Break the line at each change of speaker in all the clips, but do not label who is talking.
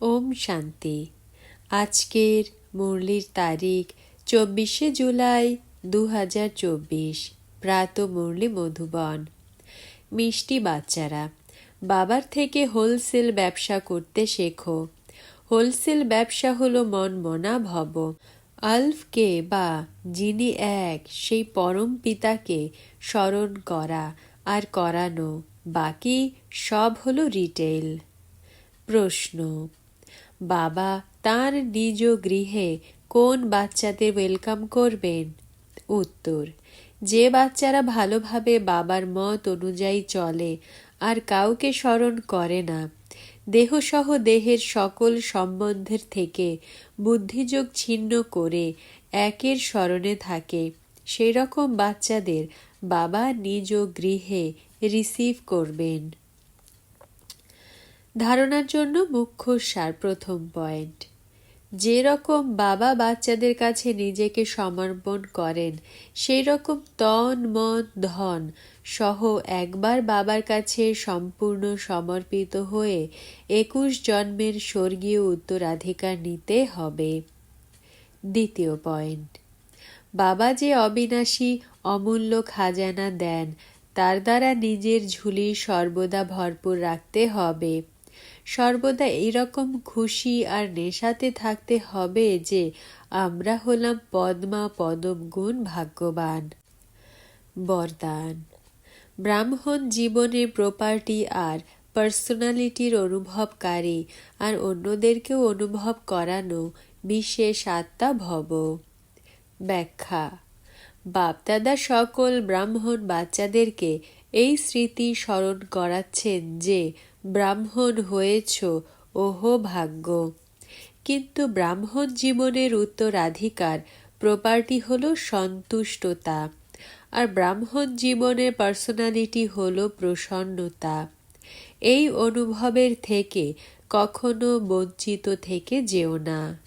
ওম শান্তি। আজকের মুরলির তারিখ চব্বিশে জুলাই দু হাজার চব্বিশ। প্রাত মুরলি মধুবন। মিষ্টি বাচ্চারা, বাবার থেকে হোলসেল ব্যবসা করতে শেখো। হোলসেল ব্যবসা হলো মন মনা ভব। আলফকে বা যিনি এক, সেই পরম পিতাকে স্মরণ করা আর করানো। বাকি সব হলো রিটেল প্রশ্ন বাবা তার নিজ গৃহে কোন বাচ্চাদের ওয়েলকাম করবেন? উত্তর, যে বাচ্চারা ভালোভাবে বাবার মত অনুযায়ী চলে আর কাউকে স্মরণ করে না, দেহসহ দেহের সকল সম্বন্ধের থেকে বুদ্ধিযোগ ছিন্ন করে একের স্মরণে থাকে। সেই রকম বাচ্চাদের বাবা নিজ গৃহে রিসিভ করবেন। ধারণার জন্য মুখ্য সার প্রথম পয়েন্ট। যে রকম বাবা বাচ্চাদের কাছে নিজেকে সমর্পণ করেন সেই রকম তন, মন, ধন সহ একবার বাবার কাছে সম্পূর্ণ সমর্পিত হয়ে একুশ জন্মের স্বর্গীয় উত্তরাধিকার নিতে হবে। দ্বিতীয় পয়েন্ট। বাবা যে অবিনাশী, অমূল্য খাজানা দেন, তার দ্বারা নিজের ঝুলি সর্বদা ভরপুর রাখতে হবে। সর্বদা এইরকম খুশি আর নেশাতে থাকতে হবে যে আমরা হলাম পদ্মা পদম গুণ ভাগ্যবান। বরদান। ব্রাহ্মণ জীবনে প্রপার্টি আর পার্সোনালিটির অনুভবকারী আর অন্যদেরকেও অনুভব করানো বিশেষ আত্মা ভব। ব্যাখ্যা। বাপদাদা সকল ব্রাহ্মণ বাচ্চাদেরকে এই স্মৃতি স্মরণ করাচ্ছেন যে ব্রাহ্মণ হয়েছ, ওহো ভাগ্য। কিন্তু ব্রাহ্মণ জীবনের উত্তরাধিকার, প্রপার্টি হলো সন্তুষ্টতা। আর ব্রাহ্মণ জীবনের পার্সোনালিটি হলো প্রসন্নতা। এই অনুভবের থেকে কখনো বঞ্চিত থেকে যেও না।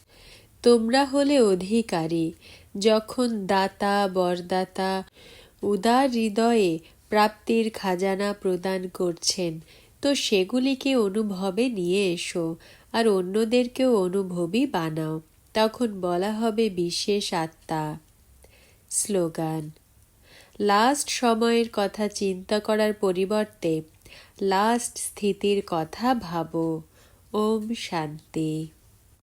তোমরা হলে অধিকারী, যখন দাতা, বরদাতা উদার হৃদয়ে প্রাপ্তির খাজানা প্রদান করছেন তো সেগুলিকে অনুভবে নিয়ে এসো, আর অন্যদেরকেও অনুভবই বানাও। তখন বলা হবে বিশেষ আত্মা। স্লোগান, লাস্ট সময়ের কথা চিন্তা করার পরিবর্তে লাস্ট স্থিতির কথা ভাবো। ওম শান্তি।